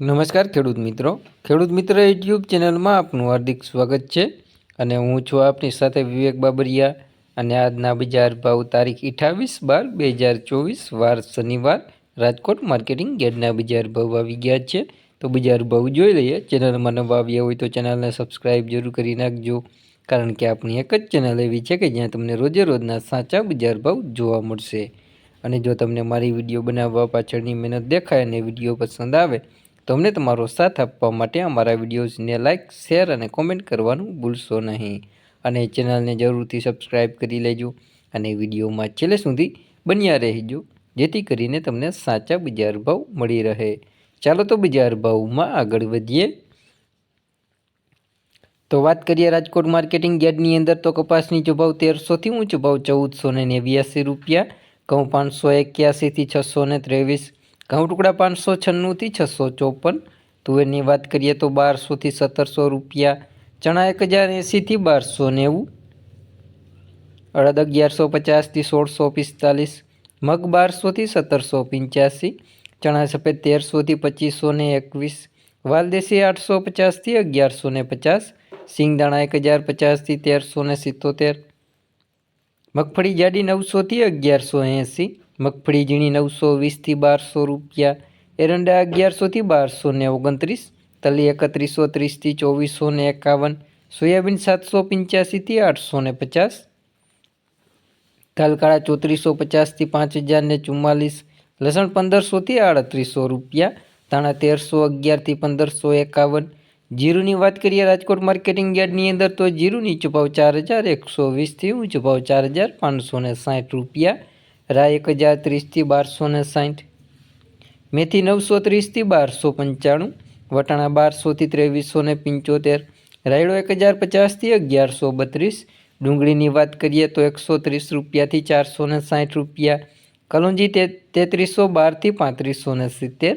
નમસ્કાર ખેડૂત મિત્રો. ખેડૂત મિત્ર યુટ્યુબ ચેનલમાં આપનું હાર્દિક સ્વાગત છે અને હું છું આપની સાથે વિવેક બાબરિયા અને આજના બજાર ભાવ તારીખ અઠાવીસ બાર બે હજાર ચોવીસ, વાર શનિવાર, રાજકોટ માર્કેટિંગ ગેટના બજાર ભાવ આવી ગયા છે. તો બજાર ભાવ જોઈ લઈએ. ચેનલમાં નવા આવ્યા હોય તો ચેનલને સબસ્ક્રાઈબ જરૂર કરી નાખજો. કારણ કે આપણી એક જ ચેનલ એવી છે કે જ્યાં તમને રોજે રોજના સાચા બજાર ભાવ જોવા મળશે. અને જો તમને મારી વીડિયો બનાવવા પાછળની મહેનત દેખાય અને વીડિયો પસંદ આવે તો અમને તમારો સાથ આપવા માટે અમારા વિડીયોઝને લાઇક શેર અને કોમેન્ટ કરવાનું ભૂલશો નહીં. અને ચેનલને જરૂરથી સબસ્ક્રાઈબ કરી લેજો અને વિડીયોમાં છેલ્લે સુધી બન્યા રહેજો, જેથી કરીને તમને સાચા બજાર ભાવ મળી રહે. ચાલો તો બજાર ભાવમાં આગળ વધીએ. તો વાત કરીએ રાજકોટ માર્કેટિંગ યાર્ડની અંદર તો કપાસની જો ભાવ તેરસોથી ઊંચો ભાવ ચૌદસો ને નેવ્યાસી રૂપિયા ઘઉં પાંચસો એક્યાસીથી છસો ને ત્રેવીસ ઘઉં ટુકડા પાંચસો છન્નુંથી છસો ચોપન. તુવેરની વાત કરીએ તો બારસોથી સત્તરસો રૂપિયા. ચણા એક હજાર એંસીથી બારસો નેવું. અડદ અગિયારસો પચાસથી સોળસો પિસ્તાલીસ. મગ બારસોથી સત્તરસો પંચ્યાસી. ચણા સફેદ તેરસોથી પચીસો ને એકવીસ. વાલદેશી આઠસો પચાસથી અગિયારસો ને પચાસ. સિંગદાણા એક હજાર પચાસથી તેરસો ને સિત્તોતેર. મગફળી જાડી નવસોથી અગિયારસો એંસી, મગફળી ઝીણી નવસો વીસથી બારસો રૂપિયા, એરંડા અગિયારસોથી બારસો ને ઓગણત્રીસ, તલી એકત્રીસો ત્રીસથી ચોવીસો ને એકાવન, સોયાબીન સાતસો પંચ્યાસીથી આઠસો ને પચાસ તલકાળા ચોત્રીસો પચાસથી પાંચ હજાર ને ચુમ્માલીસ, લસણ પંદરસોથી આડત્રીસો રૂપિયા, ધાણા તેરસો અગિયારથી પંદરસો એકાવન જીરુની વાત કરીએ રાજકોટ માર્કેટિંગ યાર્ડની અંદર, તો જીરુની ભાવ ચાર હજાર એકસો વીસથી ઊંચો ભાવ ચાર હજાર પાંચસો ને સાઠ રૂપિયા રા એક હજાર ત્રીસથી બારસો ને સાઠ, મેથી નવસો ત્રીસથી બારસો પંચાણું, વટાણા બારસોથી ત્રેવીસો ને પંચોતેર, રાયડો એક હજાર પચાસથી અગિયારસો બત્રીસ, ડુંગળીની વાત કરીએ તો એકસો ત્રીસ રૂપિયાથી ચારસો ને સાઠ રૂપિયા, કલોંજી તે તેત્રીસો બારથી પાંત્રીસો ને સિત્તેર